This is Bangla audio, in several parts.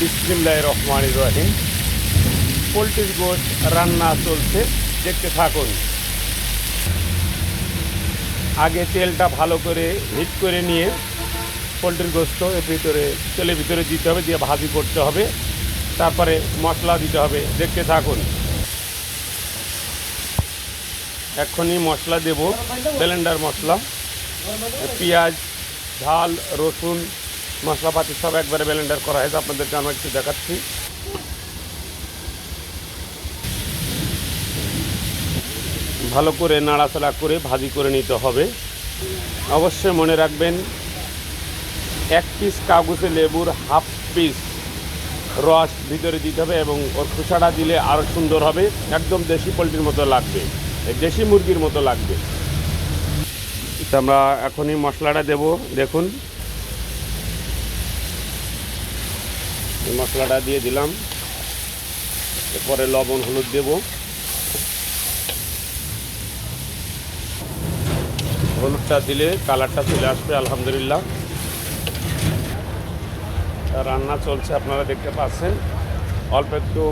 বিসমিল্লাহ রহমান রহিম পোলট্রির গোশ রান্না চলছে, দেখতে থাকুন। আগে তেলটা ভালো করে হিট করে নিয়ে পোলট্রির গোস্ত এর ভিতরে, তেলের ভিতরে দিতে হবে, দিয়ে ভাজি করতে হবে। তারপরে মশলা দিতে হবে, দেখতে থাকুন। এখনই মশলা দেব, ব্লেন্ডার মশলা, পেঁয়াজ, ঝাল, রসুন মশলাপাতি সব একবারে ব্লেন্ডার করা হয়েছে, আপনাদেরকে আমি একটু দেখাচ্ছি। ভালো করে নাড়াচাড়া করে ভাজি করে নিতে হবে। অবশ্যই মনে রাখবেন, এক পিস কাগজে লেবুর হাফ পিস রস ভিতরে দিতে হবে এবং ওর খোসাটা দিলে আরও সুন্দর হবে। একদম দেশি পোলট্রির মতো লাগবে দেশি মুরগির মতো লাগবে। আমরা এখনই মশলাটা দেব, দেখুন। এই মশলাটা দিয়ে দিলাম। এরপরে লবণ, হলুদ দেব। হলুদটা দিলে কালারটা চলে আসবে, আলহামদুলিল্লাহ। রান্না চলছে, আপনারা দেখতে পাচ্ছেন। অল্প একটু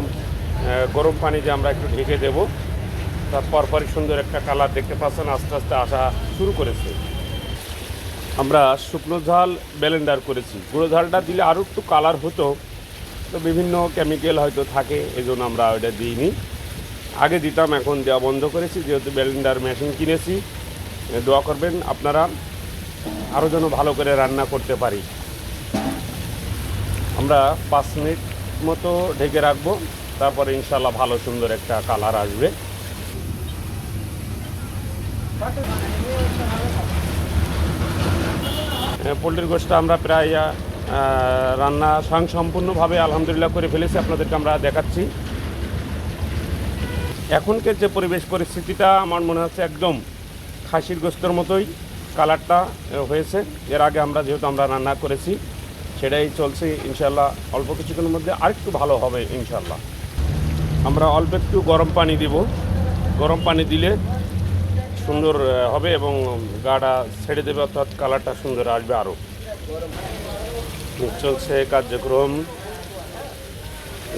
গরম পানি দিয়ে আমরা একটু ঢেকে দেব। তার পরপরই সুন্দর একটা কালার দেখতে পাচ্ছেন, আস্তে আস্তে আসা শুরু করেছে। আমরা শুকনো ঝাল ব্লেন্ডার করেছি। গুঁড়ো ঝালটা দিলে আরও একটু কালার হতো। তো বিভিন্ন কেমিক্যাল হয়তো থাকে এই জন্য আমরা ওইটা দিইনি। আগে দিতাম, এখন দেওয়া বন্ধ করেছি, যেহেতু ব্লেন্ডার মেশিন কিনেছি। দোয়া করবেন আপনারা আরও যেন ভালো করে রান্না করতে পারি। আমরা পাঁচ মিনিট মতো ঢেকে রাখব, তারপরে ইনশাল্লাহ ভালো সুন্দর একটা কালার আসবে। পোলট্রির গোষ্ঠটা আমরা প্রায় রান্না স্বয়ং সম্পূর্ণভাবে আলহামদুলিল্লাহ করে ফেলেছি, আপনাদেরকে আমরা দেখাচ্ছি। এখনকার যে পরিবেশ পরিস্থিতিটা, আমার মনে হচ্ছে একদম খাসির গোস্তর মতোই কালারটা হয়েছে। এর আগে আমরা যেহেতু আমরা রান্না করেছি, সেটাই চলছে ইনশাল্লাহ অল্প কিছুক্ষণের মধ্যে আরেকটু ভালো হবে ইনশাল্লাহ আমরা অল্প একটু গরম পানি দিব। গরম পানি দিলে সুন্দর হবে এবং গাটা ছেড়ে দেবে, অর্থাৎ কালারটা সুন্দর আসবে আরও। চলছে কার্যক্রম।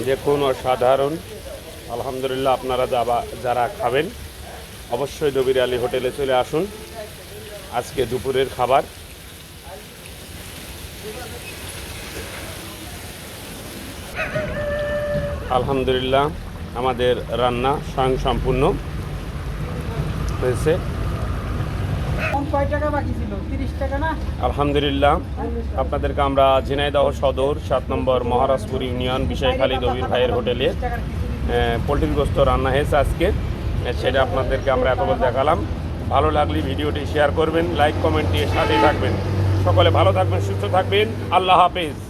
দেখুন, অসাধারণ। আলহামদুলিল্লাহ, আপনারা যাবা, যারা খাবেন, অবশ্যই নবীর আলী হোটেলে চলে আসুন। আজকে দুপুরের খাবার। আলহামদুলিল্লাহ, আমাদের রান্না স্বয়ং সম্পূর্ণ হয়েছে। আলহামদুলিল্লাহ। আপনাদেরকে আমরা ঝিনাইদহ সদর সাত নম্বর মহারাজপুর ইউনিয়ন বিষয়খালী দবির ভাইয়ের হোটেলে পোলট্রি পোলট্রির গোস্ত রান্না হয়েছে আজকে। সেটা আপনাদেরকে আমরা এতবার দেখালাম। ভালো লাগলে ভিডিওটি শেয়ার করবেন লাইক কমেন্ট দিয়ে সাথে থাকবেন। সকলে ভালো থাকবেন সুস্থ থাকবেন। আল্লাহ হাফেজ।